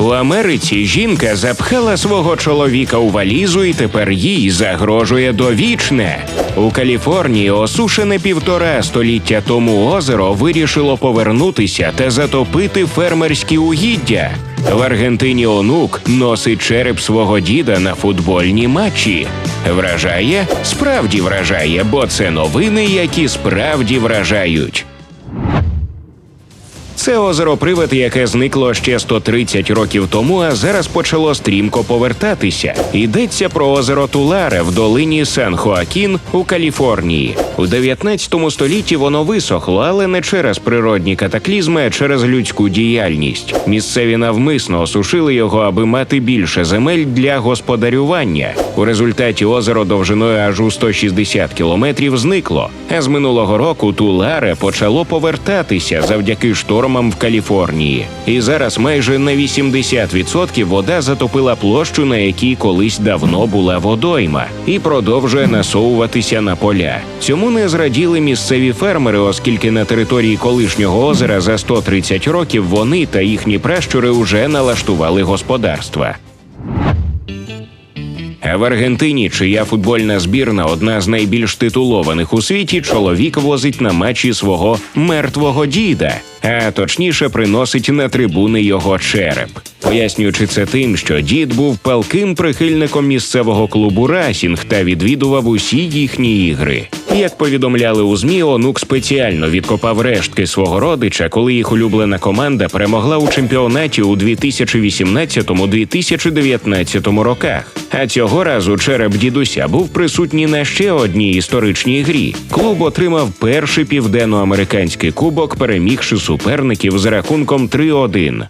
У Америці жінка запхала свого чоловіка у валізу і тепер їй загрожує довічне. У Каліфорнії осушене півтора століття тому озеро вирішило повернутися та затопити фермерські угіддя. В Аргентині онук носить череп свого діда на футбольні матчі. Вражає? Справді вражає, бо це новини, які справді вражають. Це озеро Привид, яке зникло ще 130 років тому, а зараз почало стрімко повертатися. Йдеться про озеро Туларе в долині Сан-Хоакін у Каліфорнії. У 19 столітті воно висохло, але не через природні катаклізми, а через людську діяльність. Місцеві навмисно осушили його, аби мати більше земель для господарювання. У результаті озеро довжиною аж у 160 кілометрів зникло. А з минулого року Туларе почало повертатися завдяки штормам в Каліфорнії. І зараз майже на 80% вода затопила площу, на якій колись давно була водойма, і продовжує насовуватися на поля. Цьому не зраділи місцеві фермери, оскільки на території колишнього озера за 130 років вони та їхні пращури вже налаштували господарства. А в Аргентині, чия футбольна збірна одна з найбільш титулованих у світі, чоловік возить на матчі свого мертвого діда, а точніше приносить на трибуни його череп, пояснюючи це тим, що дід був палким прихильником місцевого клубу Расінг та відвідував усі їхні ігри. Як повідомляли у змі, онук спеціально відкопав рештки свого родича, коли їх улюблена команда перемогла у чемпіонаті у 2018-2019 роках. А цього разу череп дідуся був присутній на ще одній історичній грі. Клуб отримав перший південноамериканський кубок, перемігши суперників з рахунком 3-1.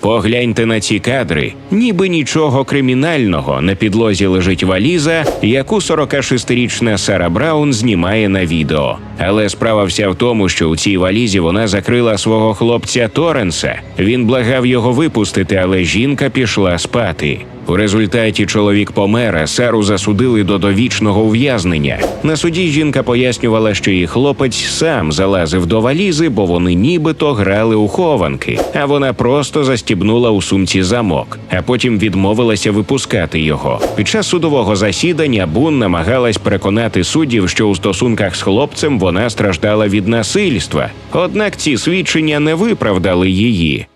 Погляньте на ці кадри, ніби нічого кримінального. На підлозі лежить валіза, яку 46-річна Сара Браун знімає на відео. Але справа вся в тому, що у цій валізі вона закрила свого хлопця Торренса. Він благав його випустити, але жінка пішла спати. У результаті чоловік помер, а Сару засудили до довічного ув'язнення. На суді жінка пояснювала, що її хлопець сам залазив до валізи, бо вони нібито грали у хованки, а вона просто застібнула у сумці замок, а потім відмовилася випускати його. Під час судового засідання Бун намагалась переконати суддів, що у стосунках з хлопцем вона страждала від насильства. Однак ці свідчення не виправдали її.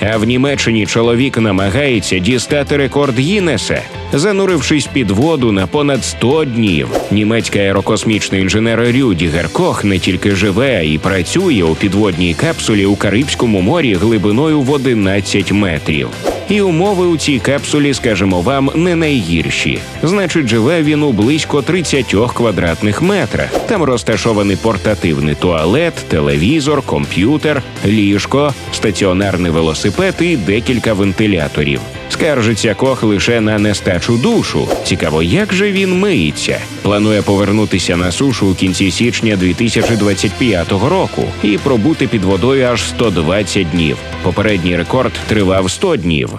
А в Німеччині чоловік намагається дістати рекорд Гіннеса, занурившись під воду на понад 100 днів. Німецький аерокосмічний інженер Рюдігер Кох не тільки живе, й працює у підводній капсулі у Карибському морі глибиною в 11 метрів. І умови у цій капсулі, скажімо вам, не найгірші. Значить, живе він у близько 30 квадратних метрах. Там розташований портативний туалет, телевізор, комп'ютер, ліжко, стаціонарний велосипед і декілька вентиляторів. Скаржиться Кох лише на нестачу душу. Цікаво, як же він миється. Планує повернутися на сушу у кінці січня 2025 року і пробути під водою аж 120 днів. Попередній рекорд тривав 100 днів.